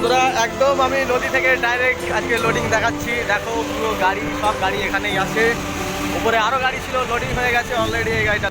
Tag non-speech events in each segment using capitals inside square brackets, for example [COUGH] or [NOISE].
বন্ধুরা, একদম আমি নদী থেকে ডাইরেক্ট আজকে লোডিং দেখাচ্ছি। দেখো, পুরো গাড়ি, সব গাড়ি এখানেই আছে। উপরে আরও গাড়ি ছিল লোডিং হয়ে গেছে অলরেডি এই গাড়িটা।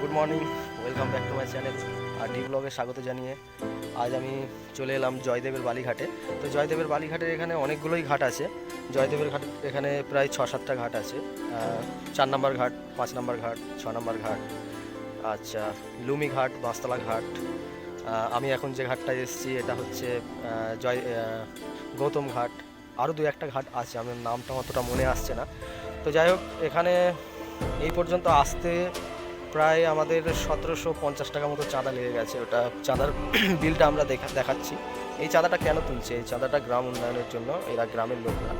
Good morning welcome back to my channel R D ব্লগে স্বাগত জানিয়ে। আজ আমি চলে এলাম জয়দেবের বালিঘাটে। তো জয়দেবের বালিঘাটের এখানে অনেকগুলোই ঘাট আছে। জয়দেবের ঘাট এখানে প্রায় ছ সাতটা ঘাট আছে। চার নম্বর ঘাট, পাঁচ নম্বর ঘাট, ছ নম্বর ঘাট আচ্ছা লুমি ঘাট, বাঁশতলা ঘাট। আমি এখন যে ঘাটটায় এসেছি, এটা হচ্ছে জয় গৌতম ঘাট। আরও দু একটা ঘাট আছে, আমার নামটা অতটা মনে আসছে না। তো যাই হোক, এখানে এই পর্যন্ত আসতে প্রায় আমাদের সতেরোশো পঞ্চাশ টাকা মতো চাঁদা লেগে গেছে। ওটা চাঁদার [CLEARS THROAT] বিলটা আমরা দেখা, দেখাচ্ছি। এই চাঁদাটা কেন তুলছে? এই চাঁদাটা গ্রাম উন্নয়নের জন্য এরা গ্রামের লোকরা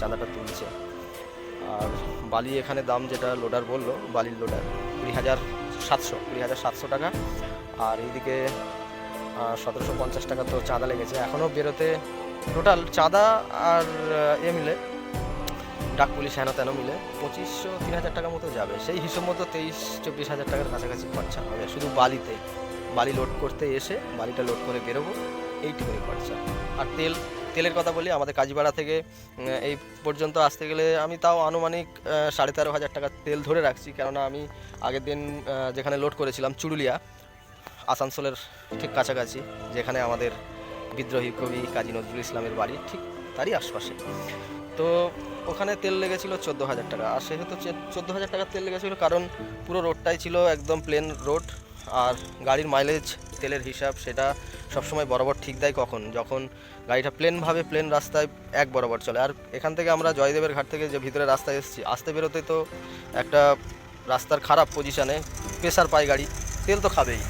চাঁদাটা তুলছে। আর বালি এখানে দাম যেটা লোডার বলল, বালির লোডার, কুড়ি হাজার সাতশো, কুড়ি হাজার সাতশো টাকা। আর এইদিকে সতেরোশো পঞ্চাশ টাকা তো চাঁদা লেগেছে। এখনও বেরোতে টোটাল চাঁদা আর এ মিলে ডাক পুলিশ তেন মিলে পঁচিশশো তিন হাজার টাকার মতো যাবে। সেই হিসেব মতো তেইশ, চব্বিশ হাজার টাকার কাছাকাছি খরচা হবে। শুধু বালিতে, বালি লোড করতে এসে বালিটা লোড করে বেরোবো, এইটুকুনি খরচা। আর তেল, তেলের কথা বলি, আমাদের কাজীপাড়া থেকে এই পর্যন্ত আসতে গেলে আমি তাও আনুমানিক সাড়ে তেরো হাজার টাকা তেল ধরে রাখছি। কেননা আমি আগের দিন যেখানে লোড করেছিলাম চুরুলিয়া, আসানসোলের ঠিক কাছাকাছি, যেখানে আমাদের বিদ্রোহী কবি কাজী নজরুল ইসলামের বাড়ি, ঠিক তারই আশপাশে। তো ওখানে তেল লেগেছিল চোদ্দ হাজার টাকা। আর সেহেতু চোদ্দ হাজার টাকার তেল লেগেছিল কারণ পুরো রোডটাই ছিল একদম প্লেন রোড আর গাড়ির মাইলেজ তেলের হিসাব সেটা সবসময় বরাবর ঠিক দেয় কখন? যখন গাড়িটা প্লেনভাবে প্লেন রাস্তায় এক বরাবর চলে। আর এখান থেকে আমরা জয়দেবের ঘাট থেকে যে ভিতরে রাস্তায় এসেছি, আসতে বেরোতে তো একটা রাস্তার খারাপ পজিশানে প্রেসার পায় গাড়ি। তেল তো খাবেই।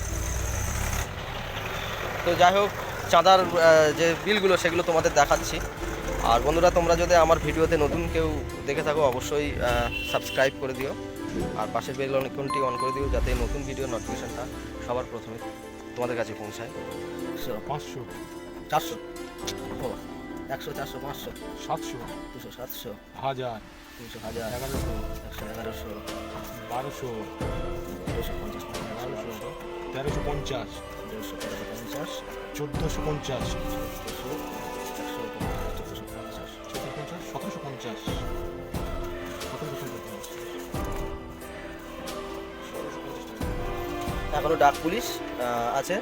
তো যাই হোক, চাঁদার যে বিলগুলো সেগুলো তোমাদের দেখাচ্ছি। আর বন্ধুরা তোমরা যদি আমার ভিডিওতে নতুন কেউ দেখে থাকো অবশ্যই সাবস্ক্রাইব করে দিও। আর পাশের বেল আইকনটি অন করে দিও যাতে নতুন ভিডিও নোটিফিকেশনটা সবার প্রথমে তোমাদের কাছে পৌঁছায়। পাঁচশো। চারশো? একশো চারশো পাঁচশো? সাতশো। দুশো সাতশো? হাজার। দুশো হাজার? এগারোশো। একশো এগারোশো? বারোশো। দুশো পঞ্চাশ বারোশো। তেরোশো পঞ্চাশ। দেড়শো তেরোশো পঞ্চাশ? চোদ্দোশো পঞ্চাশ। দুশো এখনও ডাক পুলিশ আছে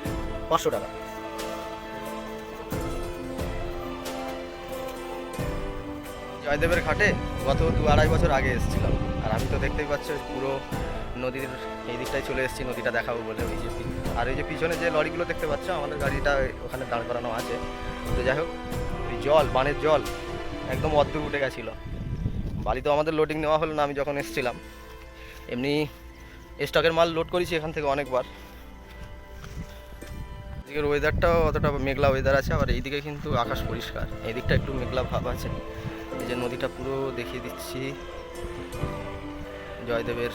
পাঁচশো টাকা। জয়দেবের ঘাটে গত দু আড়াই বছর আগে এসেছিলাম। আর আমি তো দেখতেই পাচ্ছ পুরো নদীর এই দিকটায় চলে এসেছি, নদীটা দেখাবো বলে ওই যে আর এই যে পিছনে যে লরিগুলো দেখতে পাচ্ছ, আমাদের গাড়িটা ওখানে দাঁড় করানো আছে। তো যাই হোক, ওই জল, বানের জল, একদম অর্ধেক উঠে গেছিল। বালি তো আমাদের লোডিং নেওয়া হলো না, আমি যখন এসেছিলাম, এমনি স্টকের মাল লোড করেছি এখান থেকে অনেকবার। এদিকের ওয়েদারটাও অতটা মেঘলা ওয়েদার আছে, আবার এইদিকে কিন্তু আকাশ পরিষ্কার। এই দিকটা একটু মেঘলা ভাব আছে। এই যে নদীটা পুরো দেখিয়ে দিচ্ছি। জয়দেবের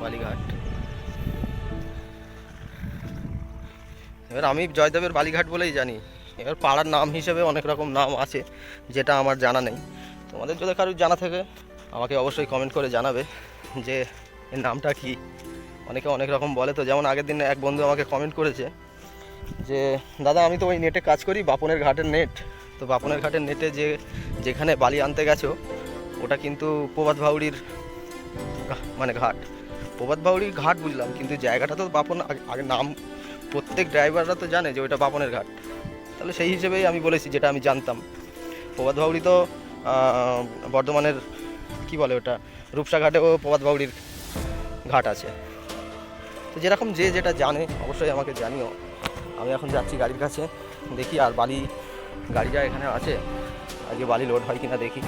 বালিঘাট। এবার আমি জয়দেবের বালিঘাট বলেই জানি। এবার পাড়ার নাম হিসেবে অনেক রকম নাম আছে, যেটা আমার জানা নেই। তোমাদের যদি কারোর জানা থাকে, আমাকে অবশ্যই কমেন্ট করে জানাবে। যে এর নামটা কি? অনেকে অনেক রকম বলে তো, যেমন আগের দিন এক বন্ধু আমাকে কমেন্ট করেছে যে, দাদা, আমি তো ওই নেটে কাজ করি, বাপনের ঘাটের নেট তো বাপনের ঘাটের নেটে যে, যেখানে বালি আনতে গেছো, ওটা কিন্তু প্রভাত ভাউড়ির মানে ঘাট। প্রভাত ভাউড়ির ঘাট বুঝলাম, কিন্তু জায়গাটা তো বাপন আগে- নাম, প্রত্যেক ড্রাইভাররা তো জানে যে ওইটা বাপনের ঘাট। তাহলে সেই হিসেবেই আমি বলেছি, যেটা আমি জানতাম। প্রভাত ভাউড়ি তো বর্ধমানের, কি বলে ওটা? রূপসা ঘাটেও প্রভাত ভাউড়ির ঘাট আছে। তো যেরকম যে যেটা জানে অবশ্যই আমাকে জানিও। আমি এখন যাচ্ছি গাড়ির কাছে দেখি আর বালি গাড়িটা এখানে আছে আজকে বালি লোড হয় কিনা দেখি।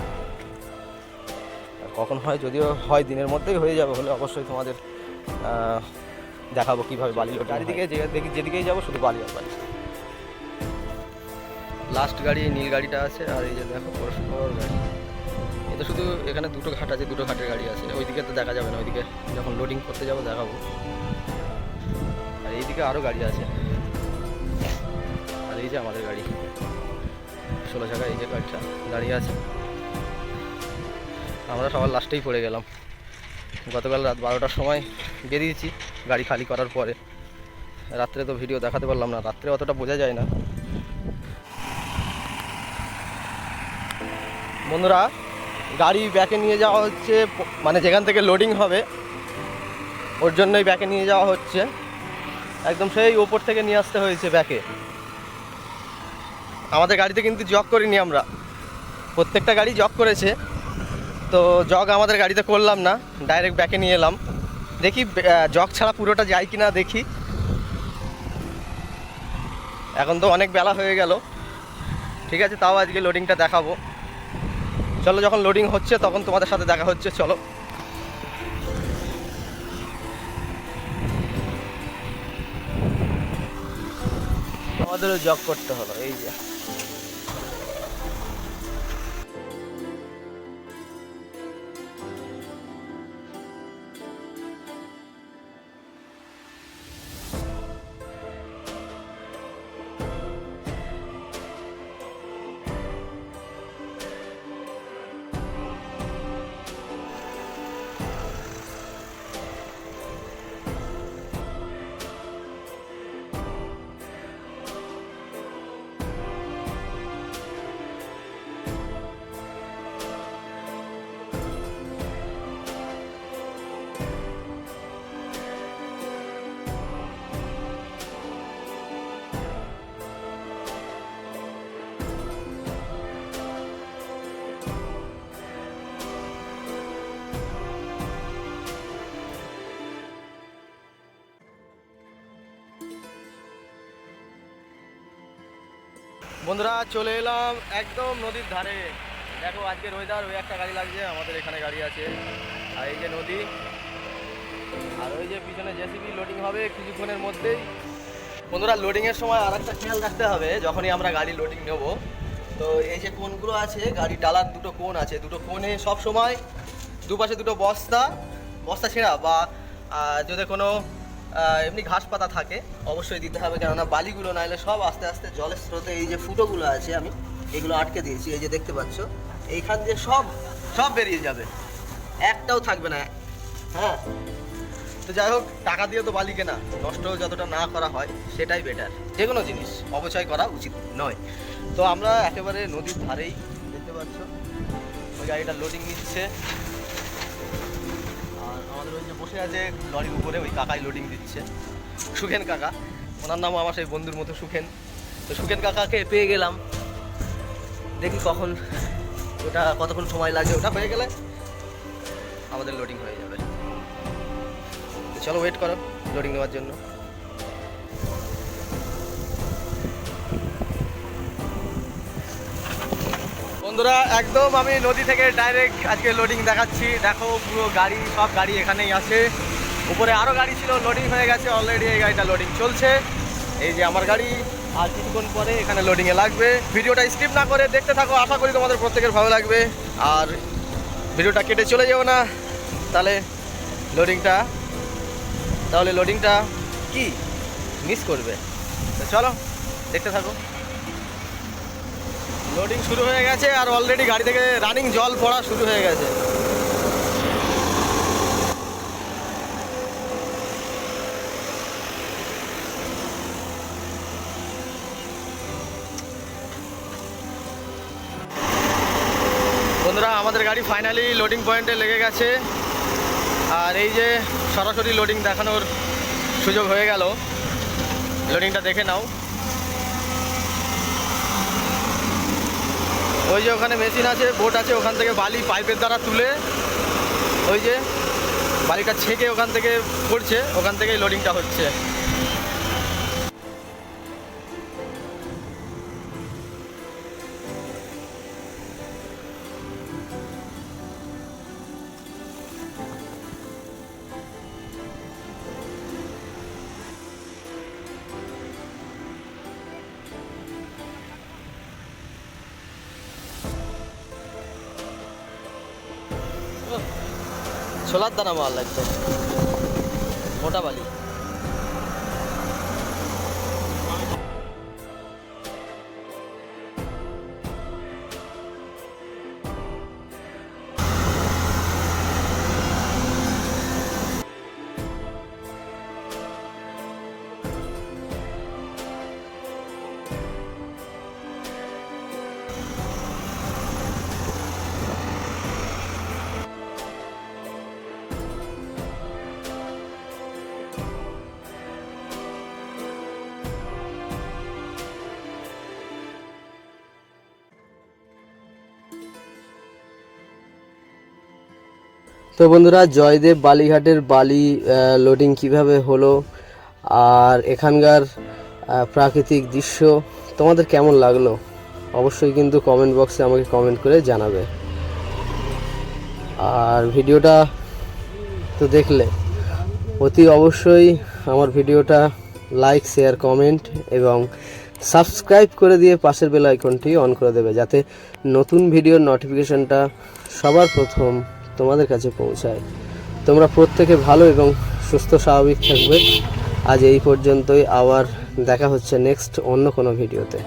আর কখন হয় যদিও হয় দিনের মধ্যেই হয়ে যাবে হলে অবশ্যই তোমাদের দেখাবো কীভাবে বালি লোড চারিদিকে যে দেখি যেদিকেই যাব শুধু বালি আর বালি লাস্ট গাড়ি নীল গাড়িটা আছে আর এই যে দেখো পরস্পর গাড়ি। এটা শুধু এখানে দুটো ঘাট আছে, দুটো ঘাটের গাড়ি আছে। ওইদিকে তো দেখা যাবে না, ওইদিকে যখন লোডিং করতে যাব, দেখাবো। আর এইদিকে আরও গাড়ি আছে। আর এই যে আমাদের গাড়ি। ষোলো চাকা, এই যে গাড়িটা দাঁড়িয়ে আছে। আমরা সবার লাস্টেই পড়ে গেলাম। গতকাল রাত বারোটার সময় বেরিয়েছি, গাড়ি খালি করার পরে। রাত্রে তো ভিডিও দেখাতে পারলাম না, রাত্রে অতটা বোঝা যায় না। বন্ধুরা গাড়ি ব্যাকে নিয়ে যাওয়া হচ্ছে মানে যেখান থেকে লোডিং হবে, ওর জন্যই ব্যাকে নিয়ে যাওয়া হচ্ছে। একদম সেই ওপর থেকে নিয়ে আসতে হয়েছে ব্যাকে। আমাদের গাড়িতে কিন্তু জগ করিনি আমরা। প্রত্যেকটা গাড়ি জগ করেছে। তো জগ আমাদের গাড়িতে করলাম না ডাইরেক্ট ব্যাকে নিয়ে এলাম। দেখি জগ ছাড়া পুরোটা যায় কি না দেখি। এখন তো অনেক বেলা হয়ে গেল। ঠিক আছে, তাও আজকে লোডিংটা দেখাবো। চলো, যখন লোডিং হচ্ছে, তখন তোমাদের সাথে দেখা হচ্ছে, চলো। আমাদেরও জব করতে হলো, এই যে। বন্ধুরা, চলে এলাম একদম নদীর ধারে। দেখো, আজকের ওয়েদার ওই একটা গাড়ি লাগছে, আমাদের এখানে গাড়ি আছে। আর এই যে নদী, আর ওই যে পিছনে জেসিবি লোডিং হবে কিছুক্ষণের মধ্যেই। বন্ধুরা লোডিংয়ের সময় আর একটা খেয়াল রাখতে হবে, যখনই আমরা গাড়ি লোডিং নেব। তো এই যে কোনগুলো আছে, গাড়ি ডালার দুটো কোন আছে। দুটো কোণে সব সময় দুপাশে দুটো বস্তা বস্তা ছেঁড়া বা যদি কোনো এমনি ঘাস পাতা থাকে, অবশ্যই দিতে হবে। কেননা বালিগুলো নাইলে সব আস্তে আস্তে জলের স্রোতে এই যে ফুটোগুলো আছে আমি, এগুলো আটকে দিয়েছি, এই যে দেখতে পাচ্ছ। এইখান দিয়ে সব সব বেরিয়ে যাবে। একটাও থাকবে না। হ্যাঁ। তো যাই হোক, টাকা দিয়ে তো বালি কেনা। নষ্ট যতটা না করা হয়, সেটাই বেটার যে কোনো জিনিস, অপচয় করা উচিত নয়। তো আমরা একেবারে নদীর ধারেই দেখতে পাচ্ছ। ওই গাড়িটা লোডিং নিচ্ছে। আমাদের ওই যে বসে আছে লরির উপরে, ওই কাকাই লোডিং দিচ্ছে। সুখেন কাকা, ওনার নাম আমার সেই বন্ধুর মতো সুখেন। তো সুখেন কাকাকে পেয়ে গেলাম। দেখি কখন, ওটা কতক্ষণ সময় লাগে, ওটা হয়ে গেলে আমাদের লোডিং হয়ে যাবে। চলো ওয়েট করো লোডিং নেওয়ার জন্য। বন্ধুরা, একদম আমি নদী থেকে ডাইরেক্ট আজকে লোডিং দেখাচ্ছি। দেখো পুরো গাড়ি, সব গাড়ি এখানেই আছে। উপরে আরও গাড়ি ছিল লোডিং হয়ে গেছে অলরেডি এই গাড়িটা লোডিং চলছে। এই যে আমার গাড়ি, আর কিছুক্ষণ পরে এখানে লোডিংয়ে লাগবে। ভিডিওটা স্কিপ না করে দেখতে থাকো, আশা করি তোমাদের প্রত্যেকের ভালো লাগবে। আর ভিডিওটা কেটে চলে যাও না। তাহলে লোডিংটা তাহলে লোডিংটা কি? মিস করবে। চলো, দেখতে থাকো। লোডিং শুরু হয়ে গেছে আর অলরেডি গাড়ি থেকে রানিং জল পড়া শুরু হয়ে গেছে। বন্ধুরা, আমাদের গাড়ি ফাইনালি লোডিং পয়েন্টে লেগে গেছে। আর এই যে সরাসরি লোডিং দেখানোর সুযোগ হয়ে গেল। লোডিংটা দেখে নাও। ওই যে ওখানে মেশিন আছে বোট আছে, ওখান থেকে বালি পাইপের দ্বারা তুলে ওই যে বালিটা ছেঁকে ওখান থেকে পড়ছে, ওখান থেকেই লোডিংটা হচ্ছে। ছোলার দানা মাল একদম। মোটা বালি। তো বন্ধুরা, জয়দেব বালিঘাটের বালি লোডিং কীভাবে হলো আর এখানকার প্রাকৃতিক দৃশ্য তোমাদের কেমন লাগল অবশ্যই কিন্তু কমেন্ট বক্সে আমাকে কমেন্ট করে জানাবে। আর ভিডিওটা তো দেখলে, অতি অবশ্যই আমার ভিডিওটা লাইক শেয়ার কমেন্ট এবং সাবস্ক্রাইব করে দিয়ে পাশের বেল আইকনটি অন করে দেবে, যাতে নতুন ভিডিওর নোটিফিকেশনটা সবার প্রথম তোমাদের কাছে পৌঁছায়। তোমরা প্রত্যেকে ভালো এবং সুস্থ, স্বাভাবিক থাকবে। আজ এই পর্যন্তই। আবার দেখা হচ্ছে নেক্সট অন্য কোনো ভিডিওতে